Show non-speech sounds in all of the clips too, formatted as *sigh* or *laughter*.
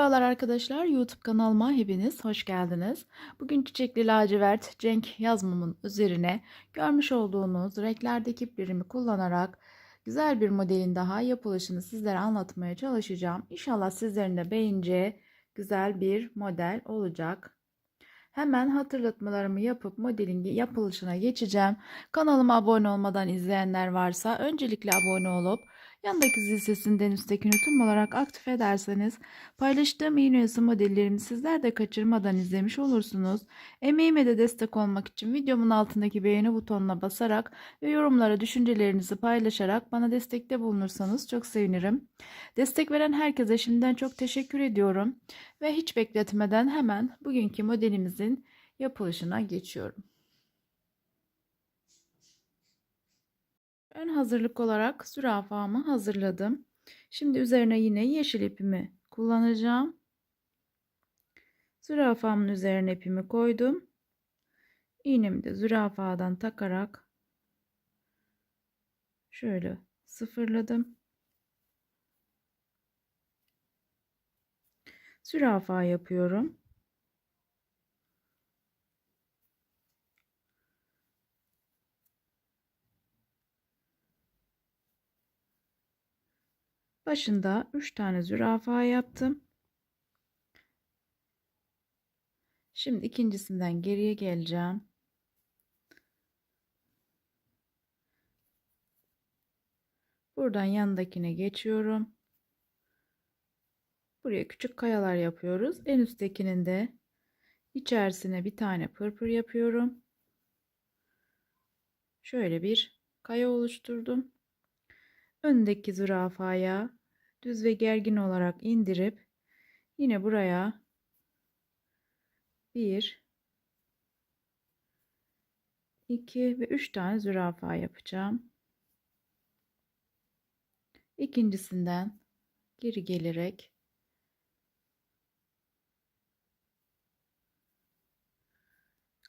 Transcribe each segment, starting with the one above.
Merhabalar arkadaşlar, YouTube kanalıma hepiniz hoş geldiniz. Bugün çiçekli lacivert cenk yazmamın üzerine görmüş olduğunuz renklerdeki iplerimi kullanarak güzel bir modelin daha yapılışını sizlere anlatmaya çalışacağım. İnşallah sizlerin de beğeneceği güzel bir model olacak. Hemen hatırlatmalarımı yapıp modelin yapılışına geçeceğim. Kanalıma abone olmadan izleyenler varsa öncelikle abone olup Yanındaki zil sesinden üsttekini tüm olarak aktif ederseniz paylaştığım iğne oyası modellerimi sizler de kaçırmadan izlemiş olursunuz. Emeğime de destek olmak için videomun altındaki beğeni butonuna basarak ve yorumlara düşüncelerinizi paylaşarak bana destekte bulunursanız çok sevinirim. Destek veren herkese şimdiden çok teşekkür ediyorum ve hiç bekletmeden hemen bugünkü modelimizin yapılışına geçiyorum. Ön hazırlık olarak zürafamı hazırladım. Şimdi üzerine yine yeşil ipimi kullanacağım. Zürafamın üzerine ipimi koydum. İğnemi de zürafadan takarak şöyle sıfırladım. Zürafa yapıyorum. Başında 3 tane zürafa yaptım. Şimdi ikincisinden geriye geleceğim. Buradan yanındakine geçiyorum. Buraya küçük kayalar yapıyoruz. En üsttekinin de içerisine bir tane pırpır yapıyorum. Şöyle bir kaya oluşturdum. Öndeki zürafaya düz ve gergin olarak indirip yine buraya bir iki ve üç tane zürafa yapacağım. İkincisinden geri gelerek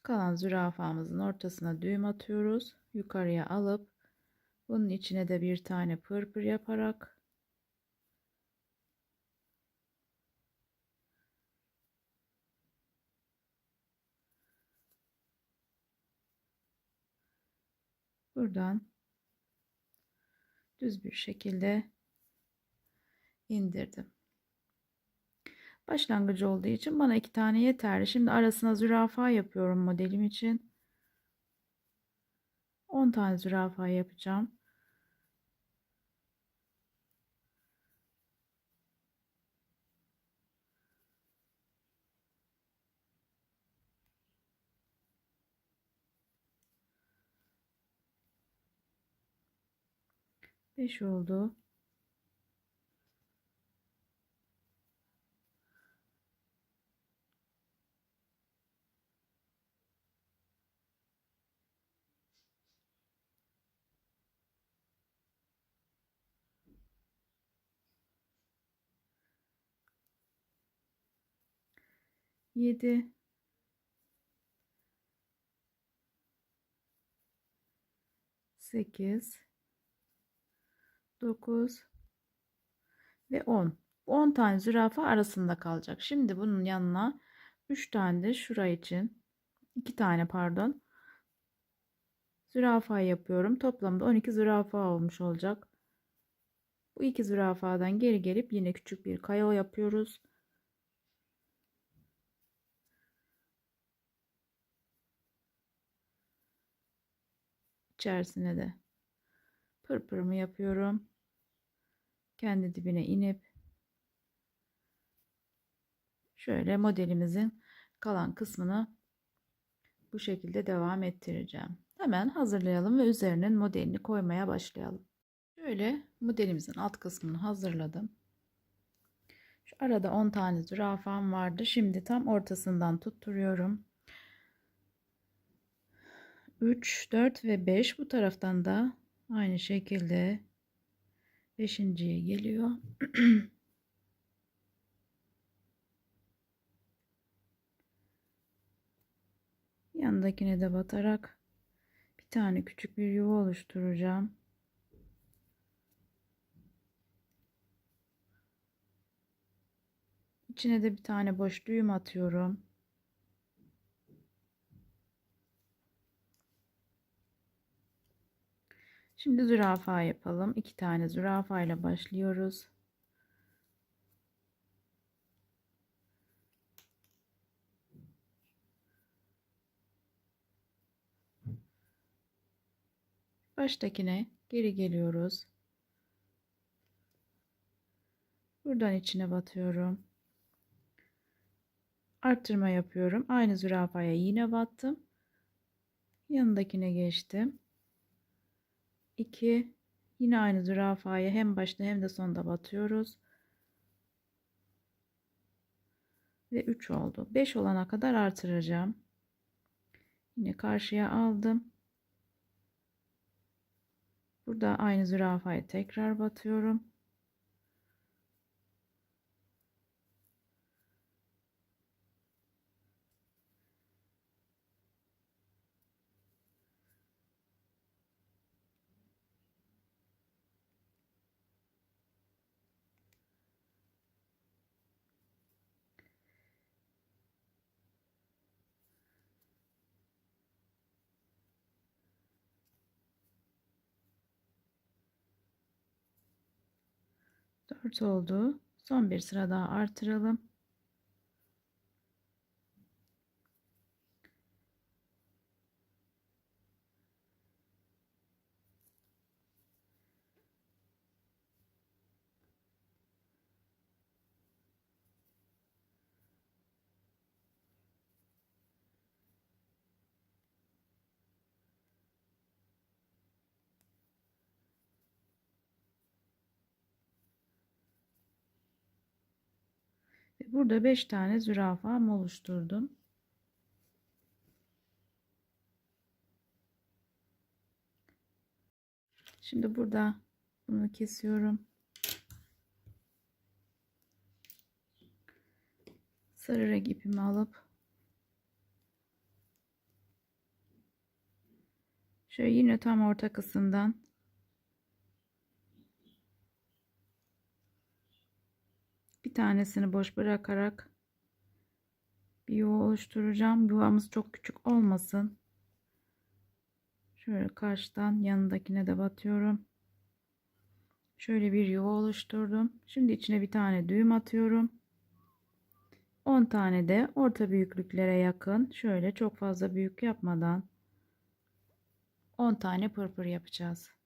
kalan zürafamızın ortasına düğüm atıyoruz. Yukarıya alıp bunun içine de bir tane pırpır yaparak buradan düz bir şekilde indirdim. Başlangıcı olduğu için bana iki tane yeterli. Şimdi arasına zürafa yapıyorum modelim için. 10 tane zürafa yapacağım. 5 oldu. Yedi. Sekiz. 9 ve 10. 10 tane zürafa arasında kalacak. Şimdi bunun yanına 3 tane de şura için 2 tane pardon zürafa yapıyorum. Toplamda 12 zürafa olmuş olacak. Bu iki zürafadan geri gelip yine küçük bir kaya yapıyoruz. İçerisine de pırpırımı yapıyorum kendi dibine inip şöyle modelimizin kalan kısmını bu şekilde devam ettireceğim. Hemen hazırlayalım ve üzerinin modelini koymaya başlayalım. Şöyle modelimizin alt kısmını hazırladım. Şu arada 10 tane zürafam vardı. Şimdi tam ortasından tutturuyorum. 3, 4 ve 5 bu taraftan da aynı şekilde Beşinciye geliyor. *clears throat* Yanındakine de batarak bir tane küçük bir yuva oluşturacağım. İçine de bir tane boş düğüm atıyorum. Şimdi zürafa yapalım. İki tane zürafa ile başlıyoruz. Baştakine geri geliyoruz. Buradan içine batıyorum. Arttırma yapıyorum. Aynı zürafaya yine battım. Yanındakine geçtim. 2 yine aynı zürafaya hem başta hem de sonda batıyoruz. Ve 3 oldu. 5 olana kadar artıracağım. Yine karşıya aldım. Burada aynı zürafaya tekrar batıyorum. Dört oldu. Son bir sıra daha artıralım. Ve burada 5 tane zürafam oluşturdum. Şimdi burada bunu kesiyorum. Sarı renk ipimi alıp şöyle yine tam orta kısımdan tanesini boş bırakarak bir yuva oluşturacağım. Yuvamız çok küçük olmasın. Şöyle karşıdan yanındakine de batıyorum. Şöyle bir yuva oluşturdum. Şimdi içine bir tane düğüm atıyorum. 10 tane de orta büyüklüklere yakın şöyle çok fazla büyük yapmadan 10 tane pırpır yapacağız.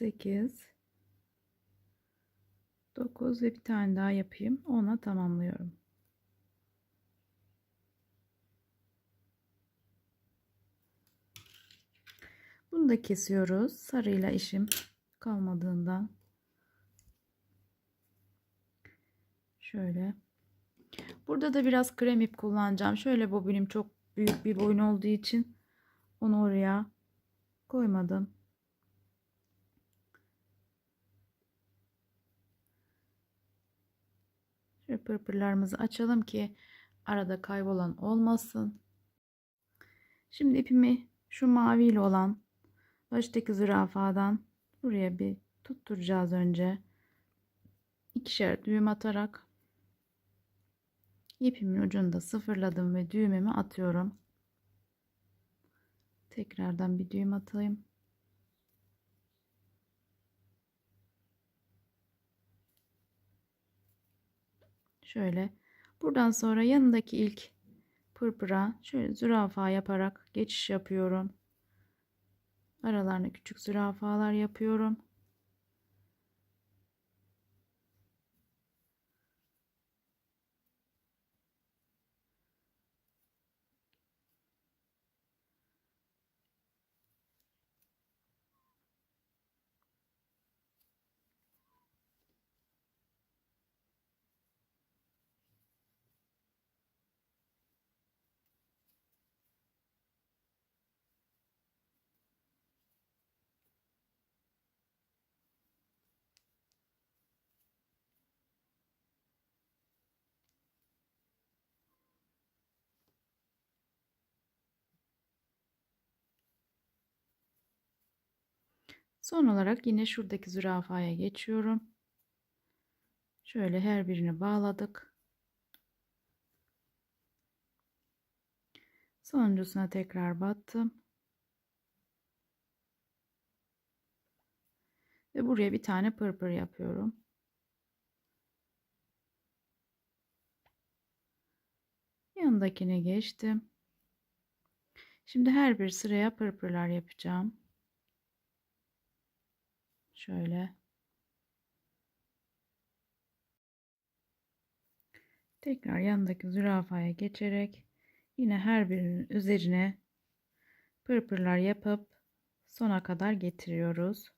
8 9 ve bir tane daha yapayım. Ona tamamlıyorum. Bunu da kesiyoruz. Sarıyla işim kalmadığından. Şöyle. Burada da biraz krem ip kullanacağım. Şöyle bobinim çok büyük bir boyun olduğu için onu oraya koymadım. Şöyle pırpırlarımızı açalım ki arada kaybolan olmasın. Şimdi ipimi şu maviyle olan baştaki zürafadan buraya bir tutturacağız önce. İkişer düğüm atarak ipimin ucunda sıfırladım ve düğümümü atıyorum. Tekrardan bir düğüm atayım. Şöyle. Buradan sonra yanındaki ilk pırpıra şöyle zürafa yaparak geçiş yapıyorum. Aralarına küçük zürafalar yapıyorum. Son olarak yine şuradaki zürafaya geçiyorum. Şöyle her birini bağladık. Sonuncusuna tekrar battım. Ve buraya bir tane pırpır yapıyorum. Yanındakine geçtim. Şimdi her bir sıraya pırpırlar yapacağım. Şöyle. Tekrar yanındaki zürafaya geçerek yine her birinin üzerine pırpırlar yapıp sona kadar getiriyoruz.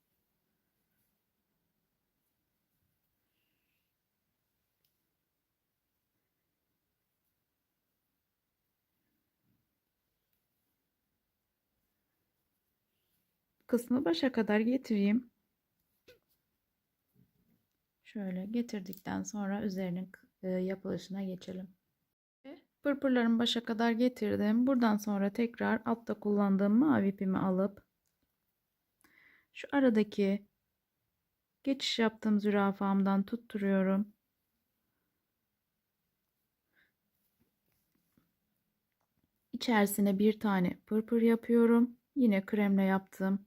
kısmı başa kadar getireyim. Şöyle getirdikten sonra üzerinin e, yapılışına geçelim. Pırpırlarımı başa kadar getirdim. Buradan sonra tekrar altta kullandığım mavi ipimi alıp şu aradaki geçiş yaptığım zürafamdan tutturuyorum. İçerisine bir tane pırpır yapıyorum. Yine kremle yaptığım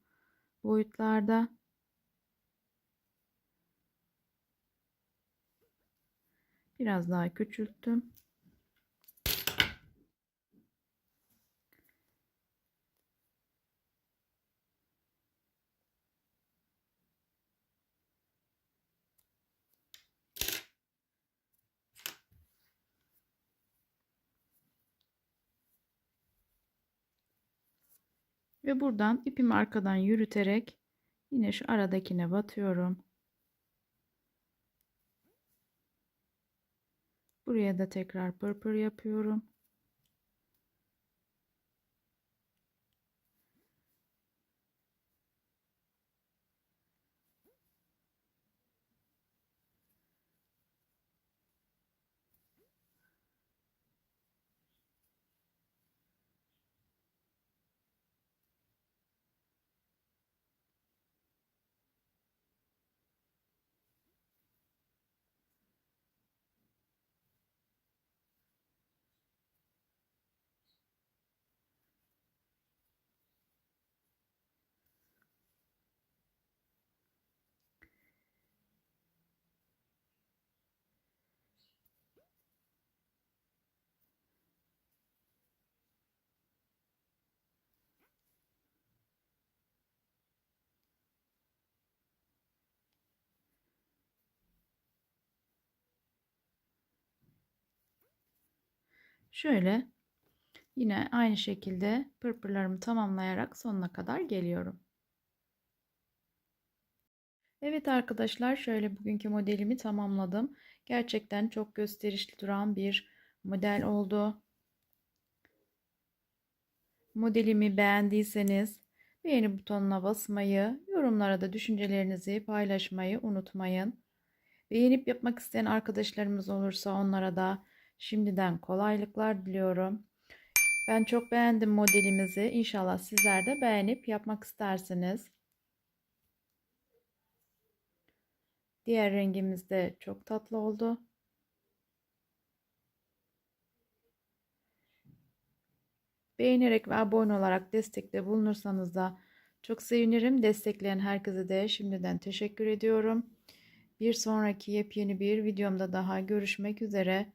boyutlarda biraz daha küçülttüm. Ve buradan ipimi arkadan yürüterek yine şu aradakine batıyorum. Buraya da tekrar pırpır yapıyorum. Şöyle yine aynı şekilde pırpırlarımı tamamlayarak sonuna kadar geliyorum. Evet arkadaşlar şöyle bugünkü modelimi tamamladım. Gerçekten çok gösterişli duran bir model oldu. Modelimi beğendiyseniz beğeni butonuna basmayı, yorumlara da düşüncelerinizi paylaşmayı unutmayın. Beğenip yapmak isteyen arkadaşlarımız olursa onlara da Şimdiden kolaylıklar diliyorum. Ben çok beğendim modelimizi. İnşallah sizler de beğenip yapmak istersiniz. Diğer rengimiz de çok tatlı oldu. Beğenerek ve abone olarak destekte bulunursanız da çok sevinirim. Destekleyen herkese de şimdiden teşekkür ediyorum. Bir sonraki yepyeni bir videomda daha görüşmek üzere.